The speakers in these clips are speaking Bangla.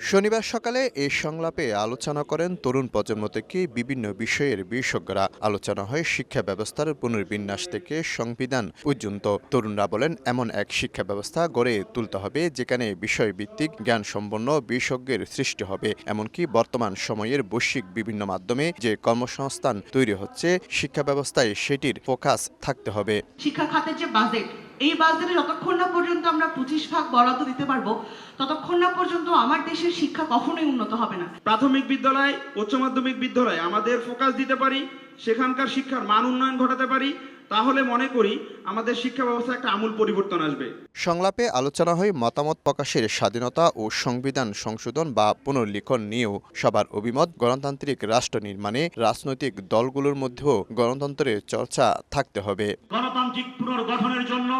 শনিবার সকালে এই সংলাপে আলোচনা করেন তরুণ প্রজন্ম থেকে বিভিন্ন বিষয়ের বিশেষজ্ঞরা। আলোচনা হয় শিক্ষা ব্যবস্থার পুনর্বিন্যাস থেকে সংবিধান পর্যন্ত। তরুণরা বলেন এমন এক শিক্ষা ব্যবস্থা গড়ে তুলতে হবে যেখানে বিষয়ভিত্তিক জ্ঞান সম্পন্ন বিশেষজ্ঞের সৃষ্টি হবে। এমনকি বর্তমান সময়ের বৈশ্বিক বিভিন্ন মাধ্যমে যে কর্মসংস্থান তৈরি হচ্ছে শিক্ষা ব্যবস্থায় সেটির ফোকাস থাকতে হবে। শিক্ষা খাতের যে বাজেট এই বাজেটে যতক্ষণ না পর্যন্ত আমরা পঁচিশ ভাগ বরাদ্দ দিতে পারব, ততক্ষণ না পর্যন্ত আমার দেশের শিক্ষা কখনোই উন্নত হবে না। প্রাথমিক বিদ্যালয়, উচ্চ মাধ্যমিক বিদ্যালয়, আমাদের ফোকাস দিতে পারি, সেখানকার শিক্ষার মান উন্নয়ন ঘটাতে পারি তাহলে মনে করি আমাদের শিক্ষা ব্যবস্থা একটা আমূল পরিবর্তন আসবে। সংলাপে আলোচনা হয় মতামত প্রকাশের স্বাধীনতা ও সংবিধান সংশোধন বা পুনর্লিখন নিয়েও সবার অভিমত গণতান্ত্রিক রাষ্ট্র নির্মাণে রাজনৈতিক দলগুলোর মধ্যেও গণতন্ত্রের চর্চা থাকতে হবে। গণতান্ত্রিক পুনর্গঠনের জন্য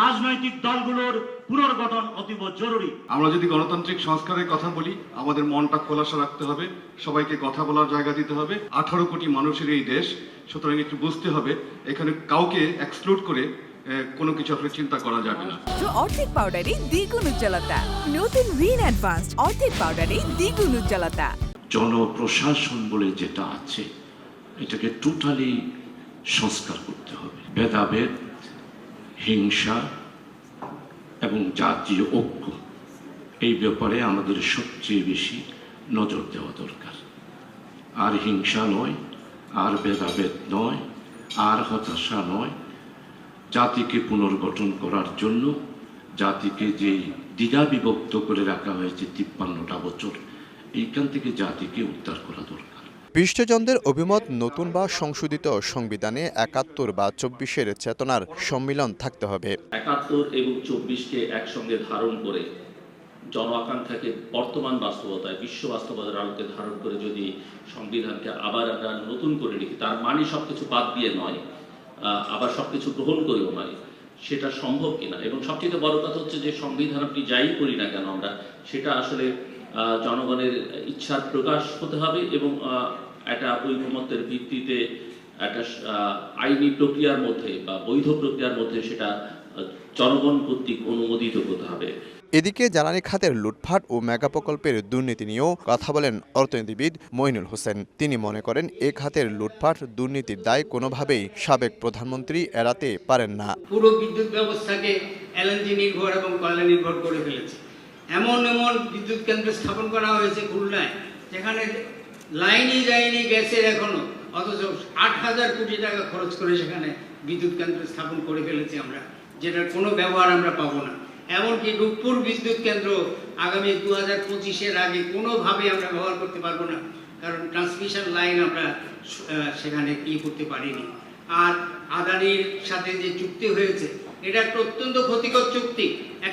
রাজনৈতিক দলগুলোর পুনর্গঠন অতীব জরুরি। আমরা যদি গণতান্ত্রিক সংস্কারের কথা বলি আমাদের মনটা খোলাসা রাখতে হবে সবাইকে কথা বলার জায়গা দিতে হবে। আঠারো কোটি মানুষের এই দেশ সুতরাং একটু বুঝতে হবে এখানে কাউকে এক্সক্লুড করে আহ, কোনো কিছু আসলে চিন্তা করা যাবে না। অর্ধেক পাউডারে দ্বিগুণ উজ্জ্বলতা। নতুন রিন অ্যাডভান্সড অর্ধেক পাউডারে দ্বিগুণ উজ্জ্বলতা। জনপ্রশাসন বলে যেটা আছে এটাকে টোটালি সংস্কার করতে হবে। ভেদাভেদ হিংসা এবং জাতীয় ঐক্য, এই ব্যাপারে আমাদের সবচেয়ে বেশি নজর দেওয়া দরকার। আর হিংসা নয়, আর ভেদাভেদ নয়, আর হতাশা নয়। জাতিকে পুনর্গঠন করার জন্য জাতিকে যে দ্বিধা বিভক্ত করে রাখা হয়েছে তিপ্পান্নটা বছর, এইখান থেকে জাতিকে উদ্ধার করা দরকার। বিশিষ্টজনদের অভিমত নতুন বা সংশোধিত সংবিধানে একাত্তর বা চব্বিশের চেতনার সম্মিলন থাকতে হবে। একাত্তর এবং চব্বিশকে একসঙ্গে ধারণ করে জন আকাঙ্ক্ষাকে বর্তমান বাস্তবতায়, বিশ্ব বাস্তবতার আলোকে ধারণ করে যদি সংবিধানকে আবার আমরা নতুন করে লিখি, তার মানে সবকিছু বাদ দিয়ে নয় আবার সবকিছু গ্রহণ করেও নয়, সেটা সম্ভব কিনা? এবং সবচেয়ে বড় কথা হচ্ছে যে সংবিধান আপনি যাই করি না কেন, আমরা সেটা আসলে জনগণের ইচ্ছার প্রকাশ হতে হবে এবং একটা ঐকমত্যের ভিত্তিতে একটা আইনি প্রক্রিয়ার মধ্যে বা বৈধ প্রক্রিয়ার মধ্যে সেটা জনগণ কর্তৃক অনুমোদিত হতে হবে। এদিকে জ্বালানি খাতের লুটফাট ও মেগা প্রকল্পের দুর্নীতি নিয়েও কথা বলেন অর্থনীতিবিদ মইনুল হোসেন। তিনি মনে করেন এ খাতের লুটফাট দুর্নীতির দায় কোনোভাবেই সাবেক প্রধানমন্ত্রী এড়াতে পারেন না। পুরো বিদ্যুৎ ব্যবস্থাকে এলএনজি নির্ভর এবং কয়লা নির্ভর করে ফেলেছে। এমন এমন বিদ্যুৎ কেন্দ্র স্থাপন করা হয়েছে খুলনায় যেখানে লাইনই যায়নি গ্যাসের এখনও। অথচ আট হাজার কোটি টাকা খরচ করে সেখানে বিদ্যুৎ কেন্দ্র স্থাপন করে ফেলেছি আমরা, যেটার কোনো ব্যবহার আমরা পাবো না। এমনকি রূপপুর বিদ্যুৎ কেন্দ্র আগামী দু হাজার পঁচিশের আগে কোনোভাবে আমরা ব্যবহার করতে পারব না, কারণ ট্রান্সমিশন লাইন আমরা সেখানে ই করতে পারিনি। আর আদানির সাথে যে চুক্তি হয়েছে, এটা একটা অত্যন্ত ক্ষতিকর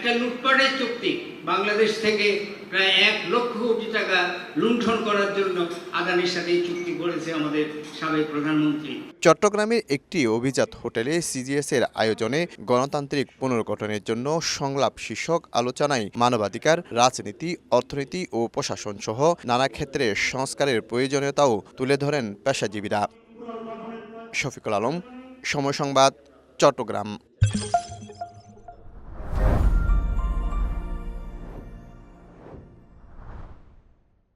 একটা লুটপাটের চুক্তি। বাংলাদেশ থেকে প্রায় এক লক্ষ কোটি টাকা লুণ্ঠন করার জন্য আদানির সাথে এই চুক্তি করেছে আমাদের সাবেক প্রধানমন্ত্রী। চট্টগ্রামের একটি অভিজাত হোটেলে সিজিএস এর আয়োজনে গণতান্ত্রিক পুনর্গঠনের জন্য সংলাপ শীর্ষক আলোচনায় মানবাধিকার, রাজনীতি, অর্থনীতি ও প্রশাসন সহ নানা ক্ষেত্রে সংস্কারের প্রয়োজনীয়তাও তুলে ধরেন পেশাজীবীরা। শফিকুল আলম, সময় সংবাদ, চট্টগ্রাম।